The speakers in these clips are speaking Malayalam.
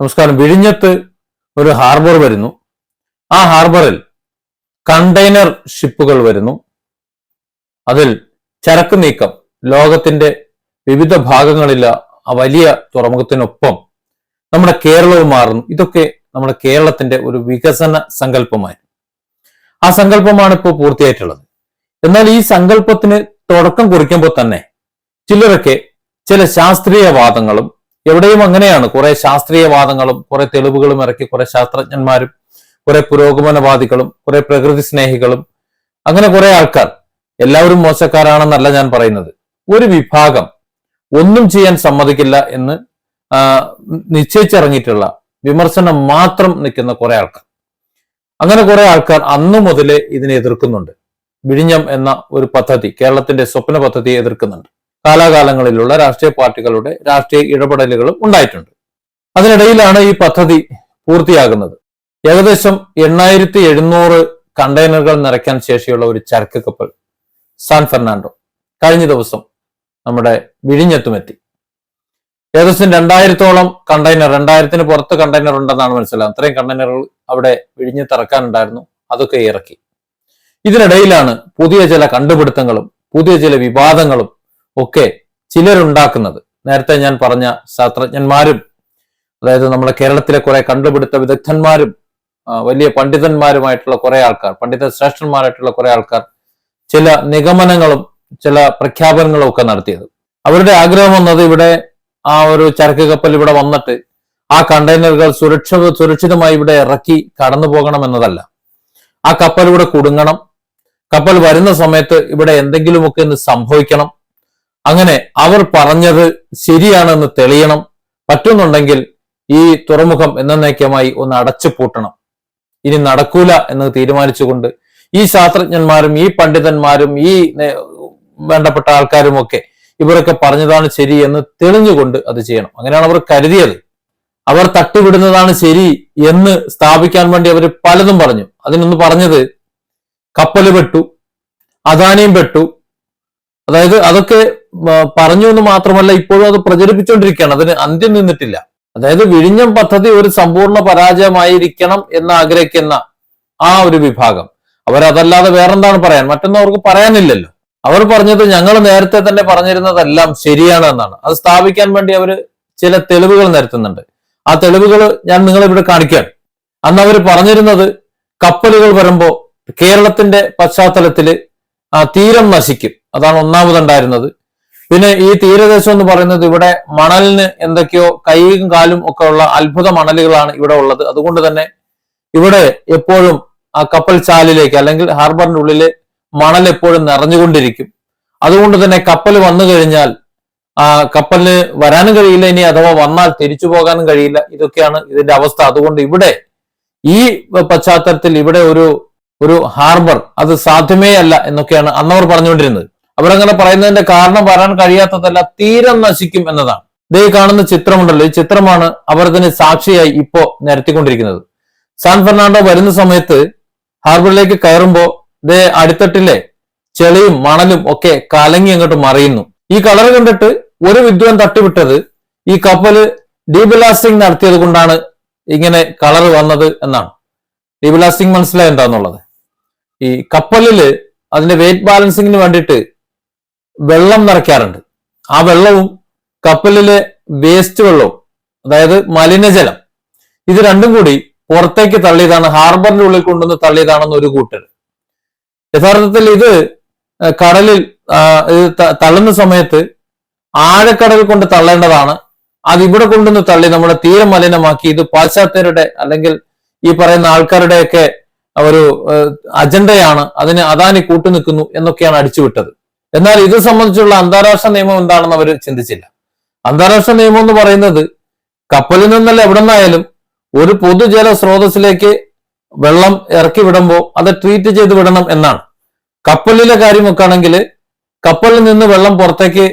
നമസ്കാരം. വിഴിഞ്ഞത്ത് ഒരു ഹാർബർ വരുന്നു. ആ ഹാർബറിൽ കണ്ടെയ്നർ ഷിപ്പുകൾ വരുന്നു. അതിൽ ചരക്ക് നീക്കം ലോകത്തിന്റെ വിവിധ ഭാഗങ്ങളില്ല ആ വലിയ തുറമുഖത്തിനൊപ്പം നമ്മുടെ കേരളവും മാറുന്നു. ഇതൊക്കെ നമ്മുടെ കേരളത്തിന്റെ ഒരു വികസന സങ്കല്പമായി. ആ സങ്കല്പമാണ് ഇപ്പോൾ പൂർത്തിയായിട്ടുള്ളത്. എന്നാൽ ഈ സങ്കല്പത്തിന് തുടക്കം കുറിക്കുമ്പോൾ തന്നെ ചിലരൊക്കെ ചില ശാസ്ത്രീയ വാദങ്ങളും എവിടെയും അങ്ങനെയാണ്. കുറെ ശാസ്ത്രീയവാദങ്ങളും കുറെ തെളിവുകളും ഇറക്കി കുറെ ശാസ്ത്രജ്ഞന്മാരും കുറെ പുരോഗമനവാദികളും കുറെ പ്രകൃതി സ്നേഹികളും അങ്ങനെ കുറെ ആൾക്കാർ. എല്ലാവരും മോശക്കാരാണെന്നല്ല ഞാൻ പറയുന്നത്. ഒരു വിഭാഗം ഒന്നും ചെയ്യാൻ സമ്മതിക്കില്ല എന്ന് നിശ്ചയിച്ചിറങ്ങിയിട്ടുള്ള വിമർശനം മാത്രം നിൽക്കുന്ന കുറെ ആൾക്കാർ. അങ്ങനെ കുറെ ആൾക്കാർ അന്നു മുതലേ ഇതിനെ എതിർക്കുന്നുണ്ട്. വിഴിഞ്ഞം എന്ന ഒരു പദ്ധതി കേരളത്തിന്റെ സ്വപ്ന പദ്ധതിയെ എതിർക്കുന്നുണ്ട്. കാലാകാലങ്ങളിലുള്ള രാഷ്ട്രീയ പാർട്ടികളുടെ രാഷ്ട്രീയ ഇടപെടലുകളും ഉണ്ടായിട്ടുണ്ട്. അതിനിടയിലാണ് ഈ പദ്ധതി പൂർത്തിയാകുന്നത്. ഏകദേശം എണ്ണായിരത്തി എഴുന്നൂറ് കണ്ടെയ്നറുകൾ നിറയ്ക്കാൻ ശേഷിയുള്ള ഒരു ചരക്ക് കപ്പൽ സാൻ ഫെർണാണ്ടോ കഴിഞ്ഞ ദിവസം നമ്മുടെ വിഴിഞ്ഞെത്തുമെത്തി. ഏകദേശം രണ്ടായിരത്തോളം കണ്ടെയ്നർ രണ്ടായിരത്തിന് പുറത്ത് കണ്ടെയ്നർ ഉണ്ടെന്നാണ് മനസ്സിലാകുന്നത് അത്രയും കണ്ടെയ്നറുകൾ അവിടെ വിഴിഞ്ഞ് ഇറക്കാനുണ്ടായിരുന്നു അതൊക്കെ ഇറക്കി. ഇതിനിടയിലാണ് പുതിയ ചില കണ്ടുപിടുത്തങ്ങളും പുതിയ ചില വിവാദങ്ങളും ഒക്കെ ചിലരുണ്ടാക്കുന്നത്. നേരത്തെ ഞാൻ പറഞ്ഞ ശാസ്ത്രജ്ഞന്മാരും അതായത് നമ്മുടെ കേരളത്തിലെ കുറെ കണ്ടുപിടുത്ത വിദഗ്ധന്മാരും വലിയ പണ്ഡിതന്മാരുമായിട്ടുള്ള കുറെ ആൾക്കാർ പണ്ഡിത ശ്രേഷ്ഠന്മാരായിട്ടുള്ള കുറെ ആൾക്കാർ ചില നിഗമനങ്ങളും ചില പ്രഖ്യാപനങ്ങളും ഒക്കെ നടത്തിയത്. അവരുടെ ആഗ്രഹം വന്നത് ഇവിടെ ആ ഒരു ചരക്ക് കപ്പൽ ഇവിടെ വന്നിട്ട് ആ കണ്ടെയ്നറുകൾ സുരക്ഷ സുരക്ഷിതമായി ഇവിടെ ഇറക്കി കടന്നു പോകണം എന്നതല്ല. ആ കപ്പൽ ഇവിടെ കുടുങ്ങണം. കപ്പൽ വരുന്ന സമയത്ത് ഇവിടെ എന്തെങ്കിലുമൊക്കെ ഒന്ന് സംഭവിക്കണം. അങ്ങനെ അവർ പറഞ്ഞത് ശരിയാണെന്ന് തെളിയണം. പറ്റുന്നുണ്ടെങ്കിൽ ഈ തുറമുഖം എന്നേക്കമായി ഒന്ന് അടച്ചു പൂട്ടണം. ഇനി നടക്കൂല എന്ന് തീരുമാനിച്ചുകൊണ്ട് ഈ ശാസ്ത്രജ്ഞന്മാരും ഈ പണ്ഡിതന്മാരും ഈ വേണ്ടപ്പെട്ട ആൾക്കാരും ഒക്കെ ഇവരൊക്കെ പറഞ്ഞതാണ് ശരി എന്ന് തെളിഞ്ഞുകൊണ്ട് അത് ചെയ്യണം. അങ്ങനെയാണ് അവർ കരുതിയത്. അവർ തട്ടിവിടുന്നതാണ് ശരി എന്ന് സ്ഥാപിക്കാൻ വേണ്ടി അവർ പലതും പറഞ്ഞു. അതിനൊന്ന് പറഞ്ഞത് കപ്പൽ പെട്ടു അദാനിയും പെട്ടു അതായത് അതൊക്കെ പറഞ്ഞു എന്ന് മാത്രമല്ല ഇപ്പോഴും അത് പ്രചരിപ്പിച്ചുകൊണ്ടിരിക്കുകയാണ് അതിന് അന്ത്യം നിന്നിട്ടില്ല. അതായത് വിഴിഞ്ഞം പദ്ധതി ഒരു സമ്പൂർണ പരാജയമായിരിക്കണം എന്ന് ആഗ്രഹിക്കുന്ന ആ ഒരു വിഭാഗം. അവരതല്ലാതെ വേറെന്താണ് പറയാൻ? മറ്റൊന്നും അവർക്ക് പറയാനില്ലല്ലോ. അവർ പറഞ്ഞത് ഞങ്ങൾ നേരത്തെ തന്നെ പറഞ്ഞിരുന്നതെല്ലാം ശരിയാണ് എന്നാണ്. അത് സ്ഥാപിക്കാൻ വേണ്ടി അവർ ചില തെളിവുകൾ നിരത്തുന്നുണ്ട്. ആ തെളിവുകൾ ഞാൻ നിങ്ങളെ ഇവിടെ അന്ന് അവർ പറഞ്ഞിരുന്നത് കപ്പലുകൾ വരുമ്പോൾ കേരളത്തിന്റെ പശ്ചാത്തലത്തിൽ തീരം നശിക്കും. അതാണ് ഒന്നാമതുണ്ടായിരുന്നത്. പിന്നെ ഈ തീരദേശം എന്ന് പറയുന്നത് ഇവിടെ മണലിന് എന്തൊക്കെയോ കൈയും കാലും ഒക്കെ ഉള്ള അത്ഭുത മണലുകളാണ് ഇവിടെ ഉള്ളത്. അതുകൊണ്ട് തന്നെ ഇവിടെ എപ്പോഴും ആ കപ്പൽ ചാലിലേക്ക് അല്ലെങ്കിൽ ഹാർബറിന്റെ ഉള്ളിൽ മണൽ എപ്പോഴും നിറഞ്ഞുകൊണ്ടിരിക്കും. അതുകൊണ്ട് തന്നെ കപ്പൽ വന്നു കഴിഞ്ഞാൽ ആ കപ്പലിന് വരാനും കഴിയില്ല ഇനി അഥവാ വന്നാൽ തിരിച്ചു പോകാനും കഴിയില്ല. ഇതൊക്കെയാണ് ഇതിന്റെ അവസ്ഥ. അതുകൊണ്ട് ഇവിടെ ഈ പശ്ചാത്തലത്തിൽ ഇവിടെ ഒരു ഒരു ഹാർബർ അത് സാധ്യമേ അല്ല എന്നൊക്കെയാണ് അന്നവർ പറഞ്ഞുകൊണ്ടിരുന്നത്. അവരങ്ങനെ പറയുന്നതിന്റെ കാരണം വരാൻ കഴിയാത്തതല്ല തീരം നശിക്കും എന്നതാണ്. ദേ കാണുന്ന ചിത്രമുണ്ടല്ലോ ഈ ചിത്രമാണ് അവർ ഇതിന് സാക്ഷിയായി ഇപ്പോ നിരത്തിക്കൊണ്ടിരിക്കുന്നത്. സാൻ ഫെർണാണ്ടോ വരുന്ന സമയത്ത് ഹാർബറിലേക്ക് കയറുമ്പോ ദേ അടിത്തട്ടിലെ ചെളിയും മണലും ഒക്കെ കലങ്ങി അങ്ങോട്ട് മറിയുന്നു. ഈ കളർ കണ്ടിട്ട് ഒരു വിദ്വാൻ തട്ടിവിട്ടത് ഈ കപ്പൽ ഡീബിലാസ്റ്റിംഗ് നടത്തിയത് കൊണ്ടാണ് ഇങ്ങനെ കളർ വന്നത് എന്നാണ്. ഡീബിലാസ്റ്റിംഗ് മനസ്സിലായി എന്താന്നുള്ളത്? ഈ കപ്പലിൽ അതിന്റെ വെയിറ്റ് ബാലൻസിങ്ങിന് വേണ്ടിയിട്ട് വെള്ളം നിറയ്ക്കാറുണ്ട്. ആ വെള്ളവും കപ്പലിലെ വേസ്റ്റ് വെള്ളവും അതായത് മലിനജലം ഇത് രണ്ടും കൂടി പുറത്തേക്ക് തള്ളിയതാണ് ഹാർബറിന്റെ ഉള്ളിൽ കൊണ്ടുവന്ന് തള്ളിയതാണെന്ന് ഒരു കൂട്ടർ. യഥാർത്ഥത്തിൽ ഇത് കടലിൽ തള്ളുന്ന സമയത്ത് ആഴക്കടലിൽ കൊണ്ട് തള്ളേണ്ടതാണ്. അത് ഇവിടെ കൊണ്ടുവന്ന് തള്ളി നമ്മുടെ തീരം മലിനമാക്കി. ഇത് പാശ്ചാത്യരുടെ അല്ലെങ്കിൽ ഈ പറയുന്ന ആൾക്കാരുടെയൊക്കെ ഒരു അജണ്ടയാണ്. അതിന് അദാനി കൂട്ടുനിൽക്കുന്നു എന്നൊക്കെയാണ് അടിച്ചുവിട്ടത്. എന്നാൽ ഇത് സംബന്ധിച്ചുള്ള അന്താരാഷ്ട്ര നിയമം എന്താണെന്ന് അവർ ചിന്തിച്ചില്ല. അന്താരാഷ്ട്ര നിയമം എന്ന് പറയുന്നത് കപ്പലിൽ നിന്നല്ല എവിടെ നിന്നായാലും ഒരു പൊതുജല സ്രോതസ്സിലേക്ക് വെള്ളം ഇറക്കി വിടുമ്പോൾ അത് ട്രീറ്റ് ചെയ്ത് വിടണം എന്നാണ്. കപ്പലിലെ കാര്യം വെക്കുകയാണെങ്കിൽ കപ്പലിൽ നിന്ന് വെള്ളം പുറത്തേക്ക്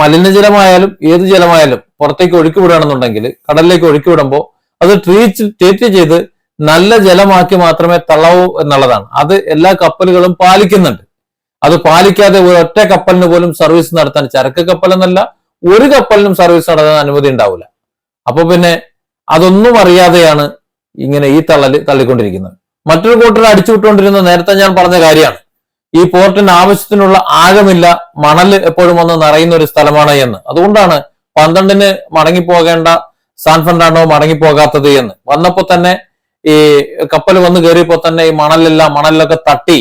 മലിനജലമായാലും ഏത് ജലമായാലും പുറത്തേക്ക് ഒഴുക്കി വിടുകയാണെന്നുണ്ടെങ്കിൽ കടലിലേക്ക് ഒഴുക്കി വിടുമ്പോൾ അത് ട്രീറ്റ് ട്രീറ്റ് ചെയ്ത് നല്ല ജലമാക്കി മാത്രമേ തള്ളവൂ എന്നുള്ളതാണ്. അത് എല്ലാ കപ്പലുകളും പാലിക്കുന്നുണ്ട്. അത് പാലിക്കാതെ ഒരൊറ്റ കപ്പലിന് പോലും സർവീസ് നടത്താൻ ചരക്ക് കപ്പൽ എന്നല്ല ഒരു കപ്പലിനും സർവീസ് നടത്താൻ അനുമതി ഉണ്ടാവില്ല. അപ്പൊ പിന്നെ അതൊന്നും അറിയാതെയാണ് ഇങ്ങനെ ഈ തള്ളൽ തള്ളിക്കൊണ്ടിരിക്കുന്നത്. മറ്റൊരു കൂട്ടർ അടിച്ചുവിട്ടുകൊണ്ടിരുന്ന നേരത്തെ ഞാൻ പറഞ്ഞ കാര്യമാണ്. ഈ പോർട്ടിന് ആവശ്യത്തിനുള്ള ആഴമില്ല മണൽ എപ്പോഴും വന്ന് നിറയുന്ന ഒരു സ്ഥലമാണ് എന്ന്. അതുകൊണ്ടാണ് പന്ത്രണ്ടിന് മടങ്ങിപ്പോകേണ്ട സാൻ ഫെർണാണ്ടോ മടങ്ങിപ്പോകാത്തത് എന്ന്. വന്നപ്പോ തന്നെ ഈ കപ്പൽ വന്ന് കയറിയപ്പോ തന്നെ ഈ മണലെല്ലാം മണലിലൊക്കെ തട്ടി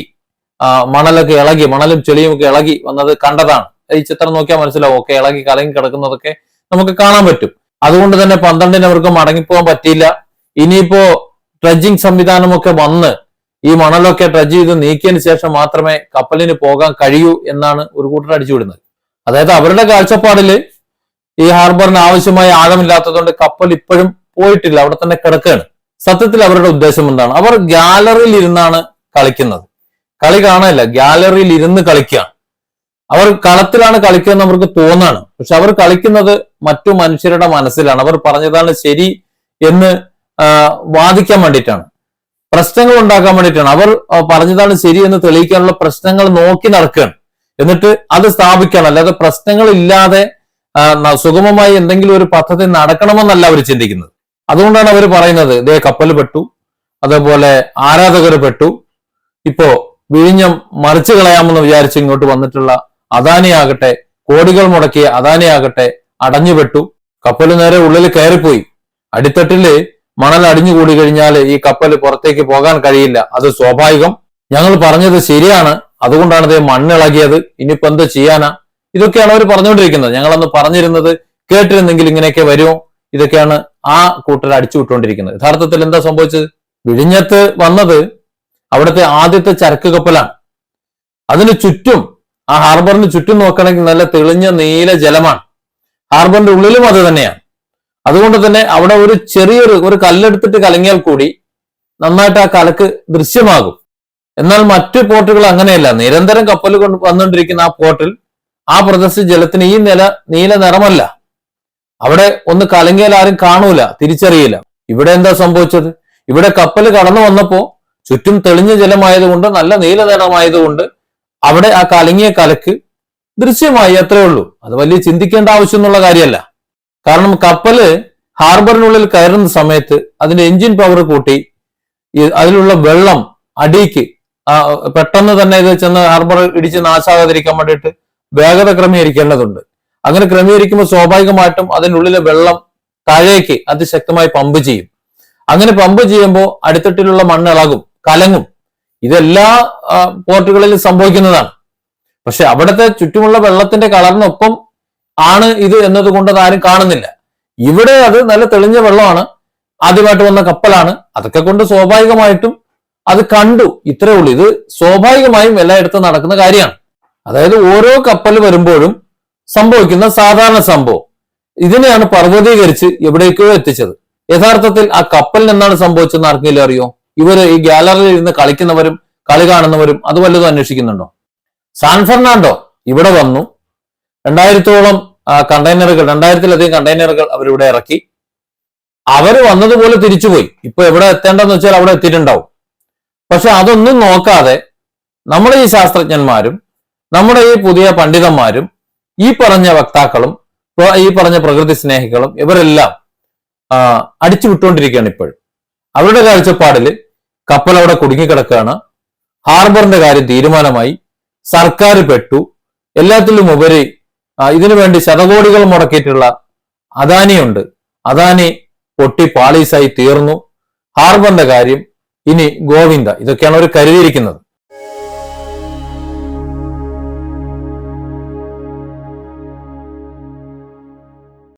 മണലൊക്കെ ഇളകി മണലും ചെളിയും ഒക്കെ ഇളകി വന്നത് കണ്ടതാണ്. ഈ ചിത്രം നോക്കിയാൽ മനസ്സിലാവും ഒക്കെ ഇളകി കലങ്ങി കിടക്കുന്നതൊക്കെ നമുക്ക് കാണാൻ പറ്റും. അതുകൊണ്ട് തന്നെ പന്ത്രണ്ടിന് അവർക്ക് മടങ്ങിപ്പോകാൻ പറ്റിയില്ല. ഇനിയിപ്പോ ട്രഡ്ജിങ് സംവിധാനമൊക്കെ വന്ന് ഈ മണലൊക്കെ ട്രഡ്ജ് ചെയ്ത് നീക്കിയതിന് ശേഷം മാത്രമേ കപ്പലിന് പോകാൻ കഴിയൂ എന്നാണ് ഒരു കൂട്ടർ അടിച്ചുവിടുന്നത് അതായത് അവരുടെ കാഴ്ചപ്പാടിൽ ഈ ഹാർബറിന് ആവശ്യമായ ആഴമില്ലാത്തതുകൊണ്ട് കപ്പൽ ഇപ്പോഴും പോയിട്ടില്ല അവിടെ തന്നെ കിടക്കുകയാണ്. സത്യത്തിൽ അവരുടെ ഉദ്ദേശം എന്താണ്? അവർ ഗാലറിയിൽ ഇരുന്നാണ് കളിക്കുന്നത്. കളി കാണാനല്ല. ഗാലറിയിൽ ഇരുന്ന് കളിക്കുകയാണ് അവർ കളത്തിലാണ് കളിക്കുന്നത് അവർക്ക് തോന്നാണ്. പക്ഷെ അവർ കളിക്കുന്നത് മറ്റു മനുഷ്യരുടെ മനസ്സിലാണ്. അവർ പറഞ്ഞതാണ് ശരി എന്ന് വാദിക്കാൻ വേണ്ടിയിട്ടാണ്. പ്രശ്നങ്ങൾ ഉണ്ടാക്കാൻ വേണ്ടിയിട്ടാണ്. അവർ പറഞ്ഞതാണ് ശരി എന്ന് തെളിയിക്കാനുള്ള പ്രശ്നങ്ങൾ നോക്കി നടക്കുകയാണ്. എന്നിട്ട് അത് സ്ഥാപിക്കണം അല്ലാതെ പ്രശ്നങ്ങൾ ഇല്ലാതെ സുഗമമായി എന്തെങ്കിലും ഒരു പദ്ധതി നടക്കണമെന്നല്ല അവർ ചിന്തിക്കുന്നത്. അതുകൊണ്ടാണ് അവർ പറയുന്നത് ഇതേ കപ്പൽ പെട്ടു. അതേപോലെ ആരാധകർ പെട്ടു. ഇപ്പോ വിഴിഞ്ഞം മറിച്ചു കളയാമെന്ന് വിചാരിച്ച് ഇങ്ങോട്ട് വന്നിട്ടുള്ള അദാനിയാകട്ടെ കോടികൾ മുടക്കിയ അദാനിയാകട്ടെ അടഞ്ഞുപെട്ടു കപ്പൽ നേരെ ഉള്ളിൽ കയറിപ്പോയി. അടിത്തട്ടിൽ മണൽ അടിഞ്ഞുകൂടി കഴിഞ്ഞാൽ ഈ കപ്പൽ പുറത്തേക്ക് പോകാൻ കഴിയില്ല. അത് സ്വാഭാവികം. ഞങ്ങൾ പറഞ്ഞത് ശരിയാണ്. അതുകൊണ്ടാണ് ഇത് മണ്ണിളകിയത്. ഇനിയിപ്പോ എന്ത് ചെയ്യാനാ? ഇതൊക്കെയാണ് അവർ പറഞ്ഞുകൊണ്ടിരിക്കുന്നത്. ഞങ്ങളന്ന് പറഞ്ഞിരുന്നത് കേട്ടിരുന്നെങ്കിൽ ഇങ്ങനെയൊക്കെ വരുമോ? ഇതൊക്കെയാണ് ആ കൂട്ടർ അടിച്ചു വിട്ടുകൊണ്ടിരിക്കുന്നത്. യഥാർത്ഥത്തിൽ എന്താ സംഭവിച്ചത്? വിഴിഞ്ഞത്ത് വന്നത് അവിടുത്തെ ആദ്യത്തെ ചരക്ക് കപ്പലാണ്. അതിന് ചുറ്റും ആ ഹാർബറിന് ചുറ്റും നോക്കണമെങ്കിൽ നല്ല തെളിഞ്ഞ നീല ജലമാണ്. ഹാർബറിന്റെ ഉള്ളിലും അത് തന്നെയാണ്. അതുകൊണ്ട് തന്നെ അവിടെ ഒരു ചെറിയൊരു ഒരു കല്ലെടുത്തിട്ട് കലങ്ങിയാൽ കൂടി നന്നായിട്ട് ആ കലക്ക് ദൃശ്യമാകും. എന്നാൽ മറ്റു പോർട്ടുകൾ അങ്ങനെയല്ല. നിരന്തരം കപ്പൽ കൊണ്ട് വന്നുകൊണ്ടിരിക്കുന്ന ആ പോർട്ടിൽ ആ പ്രദേശ ജലത്തിന് ഈ നില നീല നിറമല്ല. അവിടെ ഒന്ന് കലങ്ങിയാൽ ആരും കാണൂല തിരിച്ചറിയില്ല. ഇവിടെ എന്താ സംഭവിച്ചത്? ഇവിടെ കപ്പൽ കടന്നു വന്നപ്പോ ചുറ്റും തെളിഞ്ഞ ജലമായതുകൊണ്ട് നല്ല നീലനിറമായതുകൊണ്ട് അവിടെ ആ കലങ്ങിയ കലക്ക് ദൃശ്യമായി അത്രേ ഉള്ളൂ. അത് വലിയ ചിന്തിക്കേണ്ട ആവശ്യമൊന്നുള്ള കാര്യമല്ല. കാരണം കപ്പൽ ഹാർബറിനുള്ളിൽ കയറുന്ന സമയത്ത് അതിന്റെ എഞ്ചിൻ പവർ കൂട്ടി അതിലുള്ള വെള്ളം അടിക്ക് പെട്ടെന്ന് തന്നെ ഇത് ചെന്ന് ഹാർബർ ഇടിച്ച് നാശാകാതിരിക്കാൻ വേണ്ടിയിട്ട് വേഗത ക്രമീകരിക്കേണ്ടതുണ്ട്. അങ്ങനെ ക്രമീകരിക്കുമ്പോൾ സ്വാഭാവികമായിട്ടും അതിനുള്ളിലെ വെള്ളം താഴേക്ക് അതിശക്തമായി പമ്പ് ചെയ്യും. അങ്ങനെ പമ്പ് ചെയ്യുമ്പോൾ അടിത്തട്ടിലുള്ള മണ്ണ് ഇളകും കലങ്ങും. ഇതെല്ലാ പോർട്ടുകളിലും സംഭവിക്കുന്നതാണ്. പക്ഷെ അവിടുത്തെ ചുറ്റുമുള്ള വെള്ളത്തിന്റെ കളറിനൊപ്പം ആണ് ഇത് എന്നതുകൊണ്ട് ആരും കാണുന്നില്ല. ഇവിടെ അത് നല്ല തെളിഞ്ഞ വെള്ളമാണ്. ആദ്യമായിട്ട് വന്ന കപ്പലാണ്. അതൊക്കെ കൊണ്ട് സ്വാഭാവികമായിട്ടും അത് കണ്ടു. ഇത്രേ ഉള്ളൂ. ഇത് സ്വാഭാവികമായും എല്ലായിടത്തും നടക്കുന്ന കാര്യമാണ്. അതായത് ഓരോ കപ്പൽ വരുമ്പോഴും സംഭവിക്കുന്ന സാധാരണ സംഭവം. ഇതിനെയാണ് പർവതീകരിച്ച് എവിടേക്കോ എത്തിച്ചത്. യഥാർത്ഥത്തിൽ ആ കപ്പലിന് എന്താണ് സംഭവിച്ചതെന്ന് ആർക്കെങ്കിലും അറിയോ? ഇവർ ഈ ഗാലറിയിൽ ഇരുന്ന് കളിക്കുന്നവരും കളി കാണുന്നവരും അത് വല്ലതും അന്വേഷിക്കുന്നുണ്ടോ? സാൻ ഫെർണാണ്ടോ ഇവിടെ വന്നു. രണ്ടായിരത്തോളം കണ്ടെയ്നറുകൾ രണ്ടായിരത്തിലധികം കണ്ടെയ്നറുകൾ അവരിവിടെ ഇറക്കി. അവർ വന്നതുപോലെ തിരിച്ചുപോയി. ഇപ്പൊ എവിടെ എത്തേണ്ടെന്ന് വെച്ചാൽ അവിടെ എത്തിയിട്ടുണ്ടാവും. പക്ഷെ അതൊന്നും നോക്കാതെ നമ്മുടെ ഈ ശാസ്ത്രജ്ഞന്മാരും നമ്മുടെ ഈ പുതിയ പണ്ഡിതന്മാരും ഈ പറഞ്ഞ വക്താക്കളും ഈ പറഞ്ഞ പ്രകൃതി സ്നേഹികളും ഇവരെല്ലാം അടിച്ചു വിട്ടുകൊണ്ടിരിക്കുകയാണ് ഇപ്പോഴും. അവരുടെ കാഴ്ചപ്പാടിൽ കപ്പൽ അവിടെ കുടുങ്ങിക്കിടക്കുകയാണ്. ഹാർബറിന്റെ കാര്യം തീരുമാനമായി. സർക്കാർ പെട്ടു. എല്ലാത്തിലും ഉപരി ഇതിനു വേണ്ടി ശതകോടികൾ മുടക്കിയിട്ടുള്ള അദാനിയുണ്ട് അദാനി പൊട്ടി പാളീസായി തീർന്നു. ഹാർബറിന്റെ കാര്യം ഇനി ഗോവിന്ദ ഇതൊക്കെയാണ് അവർ കരുതിയിരിക്കുന്നത്.